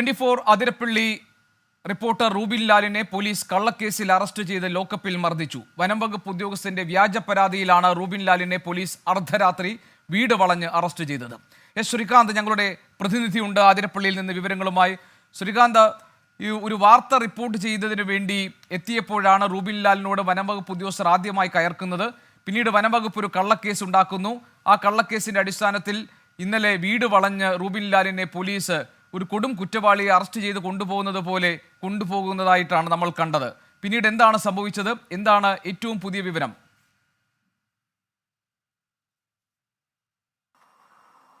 Twenty four Athirappilly reporter Rubin ലാലിനെ police കള്ളക്കേസിൽ arrest ചെയ്ത് ലോക്കപ്പിൽ മർദ്ദിച്ചു. വനംവകുപ്പ് ഉദ്യോഗസ്ഥന്റെ വ്യാജ പരാതിയിലാണ് റൂബിൻ ലാലിനെ പോലീസ് അർദ്ധരാത്രി വീട് വളഞ്ഞ് അറസ്റ്റ് ചെയ്തത്. എസ് ശ്രീകാന്ത് ഞങ്ങളുടെ പ്രതിനിധിയുണ്ട് അതിരപ്പള്ളിയിൽ നിന്ന് വിവരങ്ങളുമായി. ശ്രീകാന്ത് ഈ ഒരു വാർത്ത റിപ്പോർട്ട് ചെയ്തതിനു വേണ്ടി എത്തിയപ്പോഴാണ് റൂബിൻ ലാലിനോട് വനംവകുപ്പ് ഉദ്യോഗസ്ഥർ ആദ്യമായി കയർക്കുന്നത്. പിന്നീട് വനംവകുപ്പ് ഒരു കള്ളക്കേസ് ഉണ്ടാക്കുന്നു. ആ കള്ളക്കേസിന്റെ അടിസ്ഥാനത്തിൽ ഇന്നലെ വീട് വളഞ്ഞ് റൂബിൻ ലാലിനെ പോലീസ് ഒരു കൊടും കുറ്റവാളിയെ അറസ്റ്റ് ചെയ്ത് കൊണ്ടുപോകുന്നത് പോലെ കൊണ്ടുപോകുന്നതായിട്ടാണ് നമ്മൾ കണ്ടത്. പിന്നീട് എന്താണ് സംഭവിച്ചത്? എന്താണ് ഏറ്റവും പുതിയ വിവരം?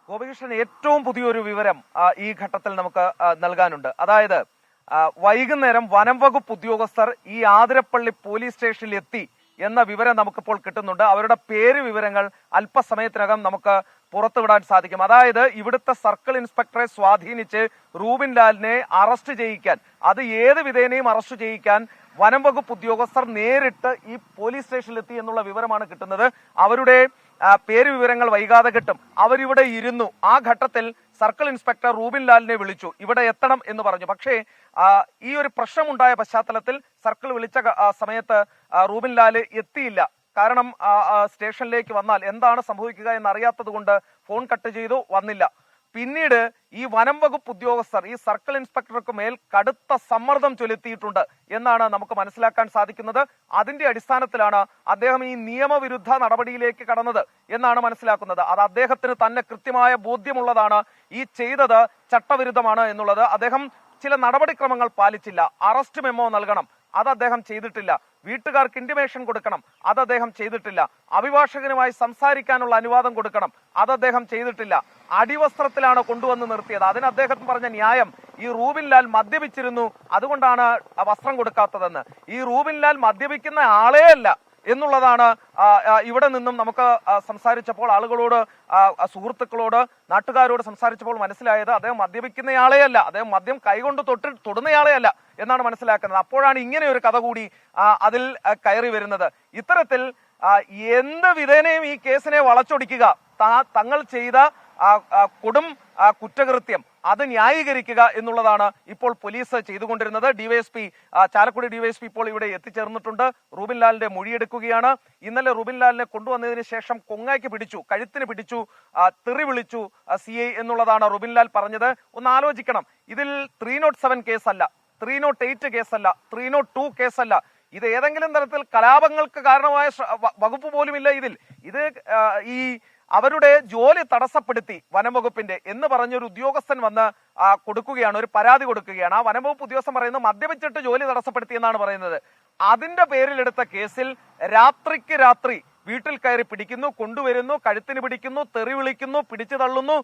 ഗോപികൃഷ്ണൻ ഏറ്റവും പുതിയൊരു വിവരം ഈ ഘട്ടത്തിൽ നമുക്ക് നൽകാനുണ്ട്. അതായത് വൈകുന്നേരം വനം വകുപ്പ് ഉദ്യോഗസ്ഥർ ഈ ആതിരപ്പള്ളി പോലീസ് സ്റ്റേഷനിൽ എത്തി എന്ന വിവരം നമുക്കിപ്പോൾ കിട്ടുന്നുണ്ട്. അവരുടെ പേര് വിവരങ്ങൾ അല്പസമയത്തിനകം നമുക്ക് പുറത്തുവിടാൻ സാധിക്കും. അതായത് ഇവിടുത്തെ സർക്കിൾ ഇൻസ്പെക്ടറെ സ്വാധീനിച്ച് റൂബിൻ ലാലിനെ അറസ്റ്റ് ചെയ്യിക്കാൻ അത് ഏത് വിധേനയും അറസ്റ്റ് ചെയ്യിക്കാൻ വനം വകുപ്പ് ഉദ്യോഗസ്ഥർ നേരിട്ട് ഈ പോലീസ് സ്റ്റേഷനിലെത്തി എന്നുള്ള വിവരമാണ് കിട്ടുന്നത്. അവരുടെ പേര് വിവരങ്ങൾ വൈകാതെ കിട്ടും. അവരിവിടെ ഇരുന്നു. ആ ഘട്ടത്തിൽ സർക്കിൾ ഇൻസ്പെക്ടർ റൂബിൻ ലാലിനെ വിളിച്ചു. ഇവിടെ എത്തണം എന്ന് പറഞ്ഞു. പക്ഷേ ഈ ഒരു പ്രശ്നമുണ്ടായ പശ്ചാത്തലത്തിൽ സർക്കിൾ വിളിച്ച സമയത്ത് റൂബിൻ ലാൽ എത്തിയില്ല. കാരണം സ്റ്റേഷനിലേക്ക് വന്നാൽ എന്താണ് സംഭവിക്കുക എന്നറിയാത്തത് കൊണ്ട് ഫോൺ കട്ട് ചെയ്തു വന്നില്ല. പിന്നീട് ഈ വനം വകുപ്പ് ഉദ്യോഗസ്ഥർ ഈ സർക്കിൾ ഇൻസ്പെക്ടർക്ക് മേൽ കടുത്ത സമ്മർദ്ദം ചെലുത്തിയിട്ടുണ്ട് എന്നാണ് നമുക്ക് മനസ്സിലാക്കാൻ സാധിക്കുന്നത്. അതിന്റെ അടിസ്ഥാനത്തിലാണ് അദ്ദേഹം ഈ നിയമവിരുദ്ധ നടപടിയിലേക്ക് കടന്നത് എന്നാണ് മനസ്സിലാക്കുന്നത്. അത് അദ്ദേഹത്തിന് തന്നെ കൃത്യമായ ബോധ്യമുള്ളതാണ്. ഈ ചെയ്തത് ചട്ടവിരുദ്ധമാണ് എന്നുള്ളത്. അദ്ദേഹം ചില നടപടിക്രമങ്ങൾ പാലിച്ചില്ല. അറസ്റ്റ് മെമ്മോ നൽകണം. അത് അദ്ദേഹം ചെയ്തിട്ടില്ല. വീട്ടുകാർക്ക് ഇന്റിമേഷൻ കൊടുക്കണം. അത് അദ്ദേഹം ചെയ്തിട്ടില്ല. അഭിഭാഷകനുമായി സംസാരിക്കാനുള്ള അനുവാദം കൊടുക്കണം. അത് അദ്ദേഹം ചെയ്തിട്ടില്ല. അടിവസ്ത്രത്തിലാണ് കൊണ്ടുവന്ന് നിർത്തിയത്. അതിന് അദ്ദേഹം പറഞ്ഞ ന്യായം ഈ റൂബിൻ ലാൽ മദ്യപിച്ചിരുന്നു. അതുകൊണ്ടാണ് വസ്ത്രം കൊടുക്കാത്തതെന്ന്. ഈ റൂബിൻ ലാൽ മദ്യപിക്കുന്ന ആളേ അല്ല എന്നുള്ളതാണ് ഇവിടെ നിന്നും നമുക്ക് സംസാരിച്ചപ്പോൾ ആളുകളോട് സുഹൃത്തുക്കളോട് നാട്ടുകാരോട് സംസാരിച്ചപ്പോൾ മനസ്സിലായത് അദ്ദേഹം മദ്യപിക്കുന്നയാളേ അല്ല അദ്ദേഹം മദ്യം കൈകൊണ്ട് തൊട്ട് തൊടുന്നയാളേ അല്ല എന്നാണ് മനസ്സിലാക്കുന്നത്. അപ്പോഴാണ് ഇങ്ങനെ ഒരു കഥ കൂടി അതിൽ കയറി വരുന്നത്. ഇത്തരത്തിൽ എന്ത് വിധേനയും ഈ കേസിനെ വളച്ചൊടിക്കുക തങ്ങൾ ചെയ്ത കൊടും ആ, കുറ്റകൃത്യം അത് ന്യായീകരിക്കുക എന്നുള്ളതാണ് ഇപ്പോൾ പോലീസ് ചെയ്തുകൊണ്ടിരുന്നത്. ഡിവൈഎസ്പി ചാലക്കുടി ഡിവൈഎസ്പി ഇപ്പോൾ ഇവിടെ എത്തിച്ചേർന്നിട്ടുണ്ട്. റൂബിൻ ലാലിന്റെ മൊഴിയെടുക്കുകയാണ്. ഇന്നലെ റൂബിൻ ലാലിനെ കൊണ്ടുവന്നതിന് ശേഷം കൊങ്ങായ്ക്ക് പിടിച്ചു കഴുത്തിന് പിടിച്ചു തെറി വിളിച്ചു സി എന്നുള്ളതാണ് റൂബിൻ ലാൽ പറഞ്ഞത്. ഒന്ന് ആലോചിക്കണം. ഇതിൽ ത്രീ നോട്ട് സെവൻ കേസല്ല ത്രീ നോട്ട് എയ്റ്റ് കേസല്ല ത്രീ നോട്ട് ടു കേസല്ല. ഇത് ഏതെങ്കിലും തരത്തിൽ കലാപങ്ങൾക്ക് കാരണമായ വകുപ്പ് പോലുമില്ല ഇതിൽ. ഇത് ഈ അവരുടെ ജോലി തടസ്സപ്പെടുത്തി വനംവകുപ്പിന്റെ എന്ന് പറഞ്ഞൊരു ഉദ്യോഗസ്ഥൻ വന്ന് കൊടുക്കുകയാണ് ഒരു പരാതി കൊടുക്കുകയാണ്. ആ വനംവകുപ്പ് ഉദ്യോഗസ്ഥൻ പറയുന്നത് മദ്യപിച്ചിട്ട് ജോലി തടസ്സപ്പെടുത്തി എന്നാണ് പറയുന്നത്. അതിന്റെ പേരിലെടുത്ത കേസിൽ രാത്രിക്ക് രാത്രി വീട്ടിൽ കയറി പിടിക്കുന്നു കൊണ്ടുവരുന്നു കഴുത്തിന് പിടിക്കുന്നു തെറി വിളിക്കുന്നു പിടിച്ചു തള്ളുന്നു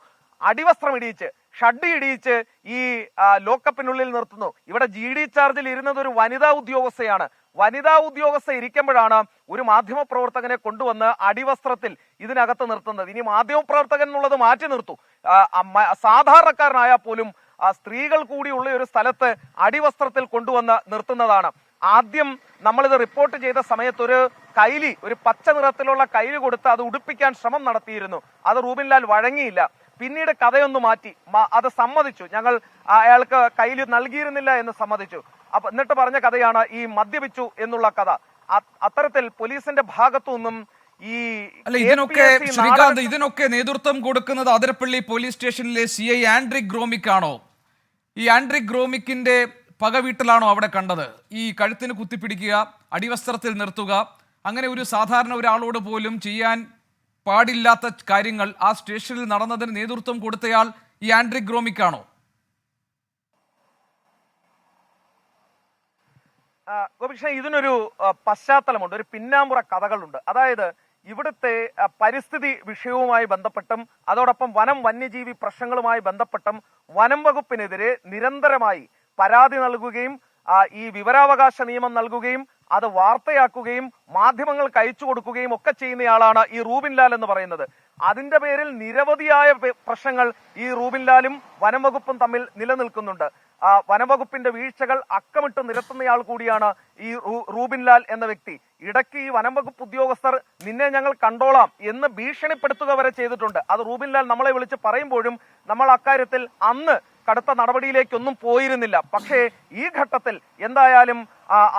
അടിവസ്ത്രം ഇടിയിച്ച് ഷഡ് ഇടിയിച്ച് ഈ ലോക്കപ്പിനുള്ളിൽ നിർത്തുന്നു. ഇവിടെ ജി ഡി ചാർജിൽ ഇരുന്നത് ഒരു വനിതാ ഉദ്യോഗസ്ഥയാണ്. വനിതാ ഉദ്യോഗസ്ഥ ഇരിക്കുമ്പോഴാണ് ഒരു മാധ്യമ പ്രവർത്തകനെ കൊണ്ടുവന്ന് അടിവസ്ത്രത്തിൽ ഇതിനകത്ത് നിർത്തുന്നത്. ഇനി മാധ്യമ പ്രവർത്തകൻ എന്നുള്ളത് മാറ്റി നിർത്തു. സാധാരണക്കാരനായാൽ പോലും സ്ത്രീകൾ കൂടിയുള്ള ഒരു സ്ഥലത്ത് അടിവസ്ത്രത്തിൽ കൊണ്ടുവന്ന് നിർത്തുന്നതാണ്. ആദ്യം നമ്മളിത് റിപ്പോർട്ട് ചെയ്ത സമയത്ത് ഒരു കൈലി ഒരു പച്ച നിറത്തിലുള്ള കൈലി കൊടുത്ത് അത് ഉടുപ്പിക്കാൻ ശ്രമം നടത്തിയിരുന്നു. അത് റൂബിൻലാൽ വഴങ്ങിയില്ല. പിന്നീട് കഥയൊന്ന് മാറ്റി. അത് സമ്മതിച്ചു. ഞങ്ങൾ അയാൾക്ക് കയ്യിൽ നൽകിയിരുന്നില്ല എന്ന് സമ്മതിച്ചു. അപ്പൊ എന്നിട്ട് പറഞ്ഞ കഥയാണ് ഈ മദ്യപിച്ചു എന്നുള്ള കഥ. അത്തരത്തിൽ പോലീസിന്റെ ഭാഗത്തു നിന്നും ഈ അല്ല ഇതിനൊക്കെ ശ്രീകാന്ത് ഇതിനൊക്കെ നേതൃത്വം കൊടുക്കുന്നത് അതിരപ്പള്ളി പോലീസ് സ്റ്റേഷനിലെ സി ഐ ആൻഡ്രിക് ഗ്രോമിക് ആണോ ഈ ആൻഡ്രിക് ഗ്രോമിക്കിന്റെ പക വീട്ടിലാണോ അവിടെ കണ്ടത്? ഈ കഴുത്തിന് കുത്തിപ്പിടിക്കുക അടിവസ്ത്രത്തിൽ നിർത്തുക അങ്ങനെ ഒരു സാധാരണ ഒരാളോട് പോലും ചെയ്യാൻ പാടില്ലാത്ത കാര്യങ്ങൾ ആ സ്റ്റേഷനിൽ നടന്നതിന് നേതൃത്വം കൊടുത്തയാൾ ഈ ആൻഡ്രിക് ഗ്രോമിക് ആണോ ആ, ഗോപികൃഷ്ണൻ ഇതിനൊരു പശ്ചാത്തലമുണ്ട്. ഒരു പിന്നാമ്പുറ കഥകളുണ്ട്. അതായത് ഇവിടുത്തെ പരിസ്ഥിതി വിഷയവുമായി ബന്ധപ്പെട്ടും അതോടൊപ്പം വനം വന്യജീവി പ്രശ്നങ്ങളുമായി ബന്ധപ്പെട്ടും വനം വകുപ്പിനെതിരെ നിരന്തരമായി പരാതി നൽകുകയും ഈ വിവരാവകാശ നിയമം നൽകുകയും അത് വാർത്തയാക്കുകയും മാധ്യമങ്ങൾക്ക് അയച്ചു കൊടുക്കുകയും ഒക്കെ ചെയ്യുന്നയാളാണ് ഈ റൂബിൻ ലാൽ എന്ന് പറയുന്നത്. അതിന്റെ പേരിൽ നിരവധിയായ പ്രശ്നങ്ങൾ ഈ റൂബിൻ ലാലും വനം വകുപ്പും തമ്മിൽ നിലനിൽക്കുന്നുണ്ട്. വനംവകുപ്പിന്റെ വീഴ്ചകൾ അക്കമിട്ട് നിരത്തുന്നയാൾ കൂടിയാണ് ഈ റൂബിൻ ലാൽ എന്ന വ്യക്തി. ഇടയ്ക്ക് ഈ വനംവകുപ്പ് ഉദ്യോഗസ്ഥർ നിന്നെ ഞങ്ങൾ കണ്ടോളാം എന്ന് ഭീഷണിപ്പെടുത്തുക വരെ ചെയ്തിട്ടുണ്ട്. അത് റൂബിൻ ലാൽ നമ്മളെ വിളിച്ച് പറയുമ്പോഴും നമ്മൾ അക്കാര്യത്തിൽ അന്ന് കടുത്ത നടപടിയിലേക്കൊന്നും പോയിരുന്നില്ല. പക്ഷേ ഈ ഘട്ടത്തിൽ എന്തായാലും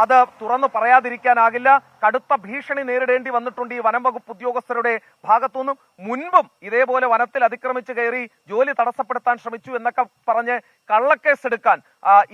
അത് തുറന്നു പറയാതിരിക്കാനാകില്ല. കടുത്ത ഭീഷണി നേരിടേണ്ടി വന്നിട്ടുണ്ട് ഈ വനം വകുപ്പ് ഉദ്യോഗസ്ഥരുടെ ഭാഗത്തുനിന്നും. മുൻപും ഇതേപോലെ വനത്തിൽ അതിക്രമിച്ച് കയറി ജോലി തടസ്സപ്പെടുത്താൻ ശ്രമിച്ചു എന്നൊക്കെ പറഞ്ഞ് കള്ളക്കേസ് എടുക്കാൻ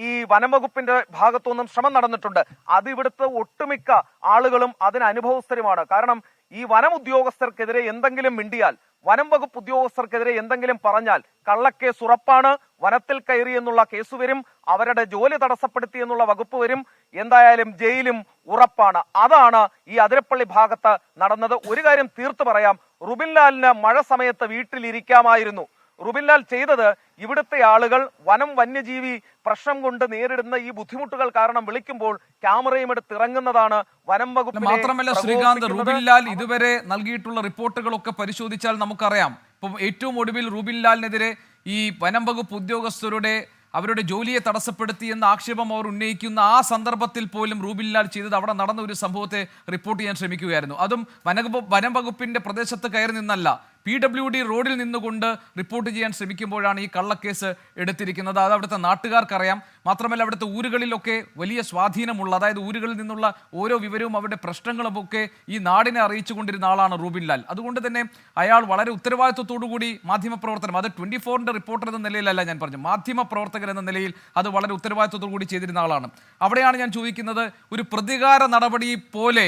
ഈ വനം വകുപ്പിന്റെ ഭാഗത്തുനിന്നും ശ്രമം നടന്നിട്ടുണ്ട്. അത് ഇവിടുത്തെ ഒട്ടുമിക്ക ആളുകളും അതിന് അനുഭവസ്ഥരുമാണ്. കാരണം ഈ വനം ഉദ്യോഗസ്ഥർക്കെതിരെ എന്തെങ്കിലും മിണ്ടിയാൽ വനം വകുപ്പ് ഉദ്യോഗസ്ഥർക്കെതിരെ എന്തെങ്കിലും പറഞ്ഞാൽ കള്ളക്കേസ് ഉറപ്പാണ്. വനത്തിൽ കയറി എന്നുള്ള കേസ് വരും. അവരുടെ ജോലി തടസ്സപ്പെടുത്തി എന്നുള്ള വകുപ്പ് വരും. എന്തായാലും ജയിലും ഉറപ്പാണ്. അതാണ് ഈ അതിരപ്പള്ളി ഭാഗത്ത് നടന്നത്. ഒരു കാര്യം തീർത്തു പറയാം. റുബിൻലാലിന് മഴ സമയത്ത് വീട്ടിലിരിക്കാമായിരുന്നു. റുബിൻലാൽ ചെയ്തത് ഇവിടുത്തെ ആളുകൾ വനം വന്യജീവി പ്രശ്നം കൊണ്ട് നേരിടുന്ന ഈ ബുദ്ധിമുട്ടുകൾ കാരണം വിളിക്കുമ്പോൾ ക്യാമറയും എടുത്ത് ഇറങ്ങുന്നതാണ് വനം വകുപ്പ് മാത്രമല്ല ശ്രീകാന്ത് റുബിൻലാൽ ഇതുവരെ നൽകിയിട്ടുള്ള റിപ്പോർട്ടുകളൊക്കെ പരിശോധിച്ചാൽ നമുക്കറിയാം. ഇപ്പം ഏറ്റവും ഒടുവിൽ റുബിൻലാലിനെതിരെ ഈ വനം വകുപ്പ് ഉദ്യോഗസ്ഥരുടെ അവരുടെ ജോലിയെ തടസ്സപ്പെടുത്തി എന്ന ആക്ഷേപം അവർ ഉന്നയിക്കുന്ന ആ സന്ദർഭത്തിൽ പോലും റൂബിൻലാൽ ചെയ്തത് അവിടെ നടന്ന ഒരു സംഭവത്തെ റിപ്പോർട്ട് ചെയ്യാൻ ശ്രമിക്കുകയായിരുന്നു. അതും വനവകുപ്പ് വനം വകുപ്പിന്റെ പ്രദേശത്ത് കയറി നിന്നല്ല. പി ഡബ്ല്യു ഡി റോഡിൽ നിന്നുകൊണ്ട് റിപ്പോർട്ട് ചെയ്യാൻ ശ്രമിക്കുമ്പോഴാണ് ഈ കള്ളക്കേസ് എടുത്തിരിക്കുന്നത്. അത് അവിടുത്തെ നാട്ടുകാർക്കറിയാം. മാത്രമല്ല അവിടുത്തെ ഊരുകളിലൊക്കെ വലിയ സ്വാധീനമുള്ള അതായത് ഊരുകളിൽ നിന്നുള്ള ഓരോ വിവരവും അവരുടെ പ്രശ്നങ്ങളും ഒക്കെ ഈ നാടിനെ അറിയിച്ചു കൊണ്ടിരുന്ന ആളാണ് റൂബിൻ ലാൽ. അതുകൊണ്ട് തന്നെ അയാൾ വളരെ ഉത്തരവാദിത്വത്തോടു കൂടി മാധ്യമപ്രവർത്തനം അത് ട്വന്റി ഫോറിന്റെ റിപ്പോർട്ടർ എന്ന നിലയിലല്ല ഞാൻ പറഞ്ഞു മാധ്യമ പ്രവർത്തകൻ എന്ന നിലയിൽ അത് വളരെ ഉത്തരവാദിത്വത്തോടു കൂടി ചെയ്തിരുന്ന ആളാണ്. അവിടെയാണ് ഞാൻ ചോദിക്കുന്നത് ഒരു പ്രതികാര നടപടി പോലെ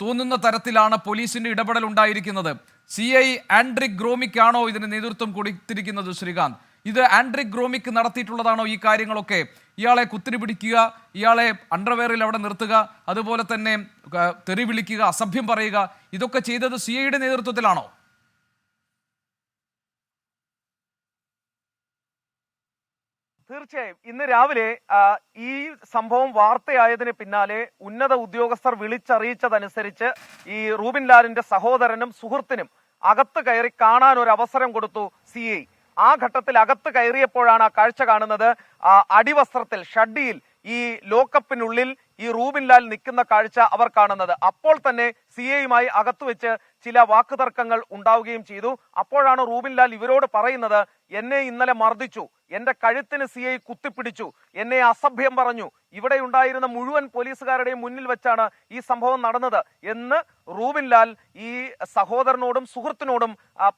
തോന്നുന്ന തരത്തിലാണ് പോലീസിന്റെ ഇടപെടൽ ഉണ്ടായിരിക്കുന്നത് സി ഐ ആൻഡ്രിക് ഗ്രോമിക്കാണോ ഇതിന് നേതൃത്വം കൊടുത്തിരിക്കുന്നത് ശ്രീകാന്ത്? ഇത് ആൻഡ്രിക് ഗ്രോമിക്ക് നടത്തിയിട്ടുള്ളതാണോ ഈ കാര്യങ്ങളൊക്കെ? ഇയാളെ കുത്തിരി പിടിക്കുക ഇയാളെ അണ്ടർവെയറിൽ അവിടെ നിർത്തുക അതുപോലെ തന്നെ തെറി വിളിക്കുക അസഭ്യം പറയുക ഇതൊക്കെ ചെയ്തത് സി ഐയുടെ നേതൃത്വത്തിലാണോ? തീർച്ചയായും. ഇന്ന് രാവിലെ ഈ സംഭവം വാർത്തയായതിന് പിന്നാലെ ഉന്നത ഉദ്യോഗസ്ഥർ വിളിച്ചറിയിച്ചതനുസരിച്ച് ഈ റൂബിൻ ലാലിന്റെ സഹോദരനും സുഹൃത്തിനും അകത്ത് കയറി കാണാൻ ഒരു അവസരം കൊടുത്തു സി ഐ. ആ ഘട്ടത്തിൽ അകത്ത് കയറിയപ്പോഴാണ് ആ കാഴ്ച കാണുന്നത്. അടിവസ്ത്രത്തിൽ ഷഡിയിൽ ഈ ലോക്കപ്പിനുള്ളിൽ ഈ റൂബിൻ ലാൽ നിൽക്കുന്ന കാഴ്ച അവർ കാണുന്നത്. അപ്പോൾ തന്നെ സി ഐയുമായി അകത്തു വെച്ച് ചില വാക്കുതർക്കങ്ങൾ ഉണ്ടാവുകയും ചെയ്തു. അപ്പോഴാണ് റൂബിൻ ലാൽ ഇവരോട് പറയുന്നത് എന്നെ ഇന്നലെ മർദ്ദിച്ചു. എന്റെ കഴുത്തിന് സി ഐ കുത്തിപ്പിടിച്ചു. എന്നെ അസഭ്യം പറഞ്ഞു. ഇവിടെ ഉണ്ടായിരുന്ന മുഴുവൻ പോലീസുകാരുടെയും മുന്നിൽ വെച്ചാണ് ഈ സംഭവം നടന്നത് എന്ന് റൂബിൻ ലാൽ ഈ സഹോദരനോടും സുഹൃത്തിനോടും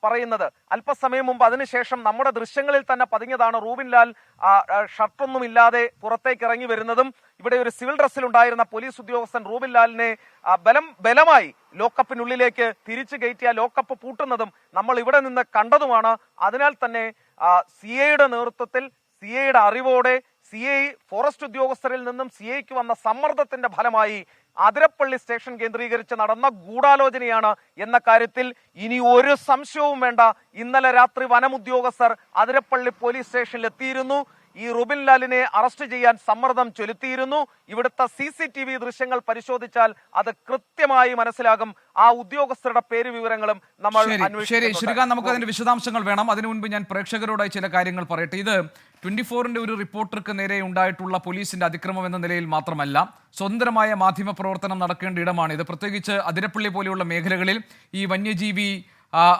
പറയുന്നത്. അല്പസമയം മുമ്പ് അതിനുശേഷം നമ്മുടെ ദൃശ്യങ്ങളിൽ തന്നെ പതിഞ്ഞതാണ് റൂബിൻ ലാൽ ആ, ആ, ഷർട്ടൊന്നും ഇല്ലാതെ പുറത്തേക്ക് ഇറങ്ങി വരുന്നതും ഇവിടെ ഒരു സിവിൽ ഡ്രസ്സിൽ ഉണ്ടായിരുന്ന പോലീസ് ഉദ്യോഗസ്ഥൻ റൂബിൻ ലാലിനെ ബലം ബലമായി ലോക്കപ്പിനുള്ളിലേക്ക് തിരിച്ചു കയറ്റിയ ലോക്കപ്പ് പൂട്ടുന്നതും നമ്മൾ ഇവിടെ നിന്ന് കണ്ടതുമാണ്. അതിനാൽ തന്നെ സി ഐയുടെ നേതൃത്വത്തിൽ സി ഐയുടെ അറിവോടെ സി ഐ ഫോറസ്റ്റ് ഉദ്യോഗസ്ഥരിൽ നിന്നും സി ഐക്ക് വന്ന സമ്മർദ്ദത്തിന്റെ ഫലമായി അതിരപ്പള്ളി സ്റ്റേഷൻ കേന്ദ്രീകരിച്ച് നടന്ന ഗൂഢാലോചനയാണ് എന്ന കാര്യത്തിൽ ഇനി ഒരു സംശയവും വേണ്ട. ഇന്നലെ രാത്രി വനം ഉദ്യോഗസ്ഥർ അതിരപ്പള്ളി പോലീസ് സ്റ്റേഷനിൽ എത്തിയിരുന്നു. ഈ റുബിൻ ലാലിനെ അറസ്റ്റ് ചെയ്യാൻ സമ്മർദ്ദം ചെലുത്തിയിരുന്നു. ഇവിടുത്തെ സി സി ടി വി ദൃശ്യങ്ങൾ പരിശോധിച്ചാൽ അത് കൃത്യമായി മനസ്സിലാകും. ആ ഉദ്യോഗസ്ഥരുടെ പേര് വിവരങ്ങളും നമ്മൾ ശരി. ശ്രീകാന്ത് നമുക്ക് അതിന്റെ വിശദാംശങ്ങൾ വേണം. അതിനു മുൻപ് ഞാൻ പ്രേക്ഷകരോടായി ചില കാര്യങ്ങൾ പറയട്ടെ. ഇത് ട്വന്റി ഫോറിന്റെ ഒരു റിപ്പോർട്ടർക്ക് നേരെ ഉണ്ടായിട്ടുള്ള പോലീസിന്റെ അതിക്രമം എന്ന നിലയിൽ മാത്രമല്ല സ്വതന്ത്രമായ മാധ്യമ പ്രവർത്തനം നടക്കേണ്ട ഇടമാണ്. ഇത് പ്രത്യേകിച്ച് അതിരപ്പള്ളി പോലെയുള്ള മേഖലകളിൽ ഈ വന്യജീവി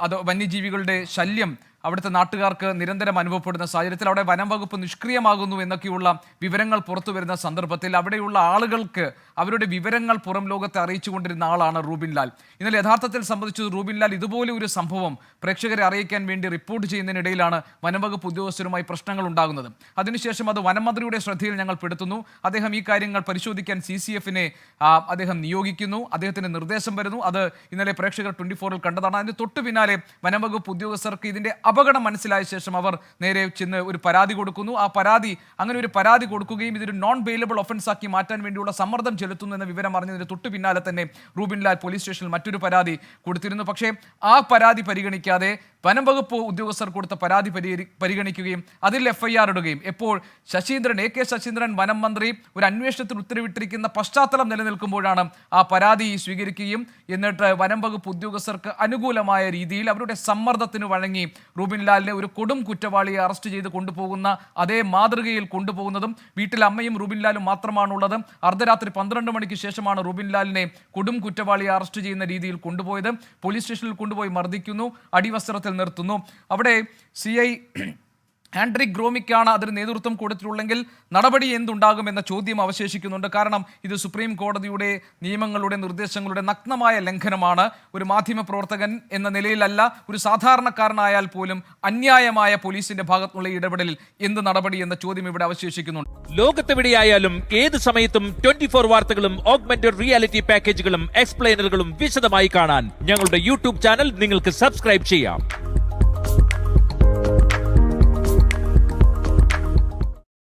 അത് വന്യജീവികളുടെ ശല്യം അവിടുത്തെ നാട്ടുകാർക്ക് നിരന്തരം അനുഭവപ്പെടുന്ന സാഹചര്യത്തിൽ അവിടെ വനം വകുപ്പ് നിഷ്ക്രിയമാകുന്നു എന്നൊക്കെയുള്ള വിവരങ്ങൾ പുറത്തു വരുന്ന സന്ദർഭത്തിൽ അവിടെയുള്ള ആളുകൾക്ക് അവരുടെ വിവരങ്ങൾ പുറം ലോകത്തെ അറിയിച്ചു കൊണ്ടിരുന്ന ആളാണ് റൂബിൻലാൽ ഇന്നലെ യഥാർത്ഥത്തിൽ സംബന്ധിച്ചത് റൂബിൻലാൽ ഇതുപോലെ ഒരു സംഭവം പ്രേക്ഷകരെ അറിയിക്കാൻ വേണ്ടി റിപ്പോർട്ട് ചെയ്യുന്നതിനിടയിലാണ് വനംവകുപ്പ് ഉദ്യോഗസ്ഥരുമായി പ്രശ്നങ്ങൾ ഉണ്ടാകുന്നത്. അതിനുശേഷം അത് വനമന്ത്രിയുടെ ശ്രദ്ധയിൽ ഞങ്ങൾ പെടുത്തുന്നു. അദ്ദേഹം ഈ കാര്യങ്ങൾ പരിശോധിക്കാൻ സി സി എഫിനെ അദ്ദേഹം നിയോഗിക്കുന്നു. അദ്ദേഹത്തിന് നിർദ്ദേശം വരുന്നു. അത് ഇന്നലെ പ്രേക്ഷകർ ട്വന്റി ഫോറിൽ കണ്ടതാണ്. അതിന് തൊട്ടു പിന്നാലെ വനംവകുപ്പ് ഉദ്യോഗസ്ഥർക്ക് ഇതിന്റെ അപകടം മനസ്സിലായ ശേഷം അവർ നേരെ ചെന്ന് ഒരു പരാതി കൊടുക്കുന്നു. ആ പരാതി അങ്ങനെ ഒരു പരാതി കൊടുക്കുകയും ഇതൊരു നോൺ ബെയിലബിൾ ഒഫൻസ് ആക്കി മാറ്റാൻ വേണ്ടിയുള്ള സമ്മർദ്ദം ചെലുത്തുന്നു എന്ന വിവരം അറിഞ്ഞതിന് തൊട്ടു പിന്നാലെ തന്നെ റൂബിൻ ലാൽ പോലീസ് സ്റ്റേഷനിൽ മറ്റൊരു പരാതി കൊടുത്തിരുന്നു. പക്ഷേ ആ പരാതി പരിഗണിക്കാതെ വനം വകുപ്പ് ഉദ്യോഗസ്ഥർ കൊടുത്ത പരാതി പരിഗണിക്കുകയും അതിൽ എഫ്ഐആർ ഇടുകയും. എപ്പോൾ? ശശീന്ദ്രൻ എ കെ ശശീന്ദ്രൻ വനം മന്ത്രി ഒരു അന്വേഷണത്തിന് ഉത്തരവിട്ടിരിക്കുന്ന പശ്ചാത്തലം നിലനിൽക്കുമ്പോഴാണ് ആ പരാതി സ്വീകരിക്കുകയും എന്നിട്ട് വനം വകുപ്പ് ഉദ്യോഗസ്ഥർക്ക് അനുകൂലമായ രീതിയിൽ അവരുടെ സമ്മർദ്ദത്തിന് വഴങ്ങി റൂബിൻ ലാലിനെ ഒരു കൊടും കുറ്റവാളിയെ അറസ്റ്റ് ചെയ്ത് കൊണ്ടുപോകുന്ന അതേ മാതൃകയിൽ കൊണ്ടുപോകുന്നതും വീട്ടിൽ അമ്മയും റൂബിൻ ലാലും മാത്രമാണുള്ളത്. അർദ്ധരാത്രി പന്ത്രണ്ട് മണിക്ക് ശേഷമാണ് റൂബിൻ ലാലിനെ കൊടും കുറ്റവാളിയെ അറസ്റ്റ് ചെയ്യുന്ന രീതിയിൽ കൊണ്ടുപോയത്. പോലീസ് സ്റ്റേഷനിൽ കൊണ്ടുപോയി മർദ്ദിക്കുന്നു അടിവസ്ത്രത്തിൽ നിർത്തുന്നു. അവിടെ സി ആൻഡ്രിക് ഗ്രോമിക്കാണ് അതിന് നേതൃത്വം കൊടുത്തിട്ടുള്ളെങ്കിൽ നടപടി എന്തുണ്ടാകും എന്ന ചോദ്യം അവശേഷിക്കുന്നുണ്ട്. കാരണം ഇത് സുപ്രീം കോടതിയുടെ നിയമങ്ങളുടെ നിർദ്ദേശങ്ങളുടെ നഗ്നമായ ലംഘനമാണ്. ഒരു മാധ്യമ പ്രവർത്തകൻ എന്ന നിലയിലല്ല ഒരു സാധാരണക്കാരനായാൽ പോലും അന്യായമായ പോലീസിന്റെ ഭാഗത്തുള്ള ഇടപെടലിൽ എന്ത് നടപടി എന്ന ചോദ്യം ഇവിടെ അവശേഷിക്കുന്നുണ്ട്. ലോകത്തെവിടെയായാലും ഏത് സമയത്തും ട്വന്റി ഫോർ വാർത്തകളും ഓഗ്മെന്റഡ് റിയാലിറ്റി പാക്കേജുകളും എക്സ്പ്ലെയിനറുകളും വിശദമായി കാണാൻ ഞങ്ങളുടെ യൂട്യൂബ് ചാനൽ നിങ്ങൾക്ക് സബ്സ്ക്രൈബ് ചെയ്യാം.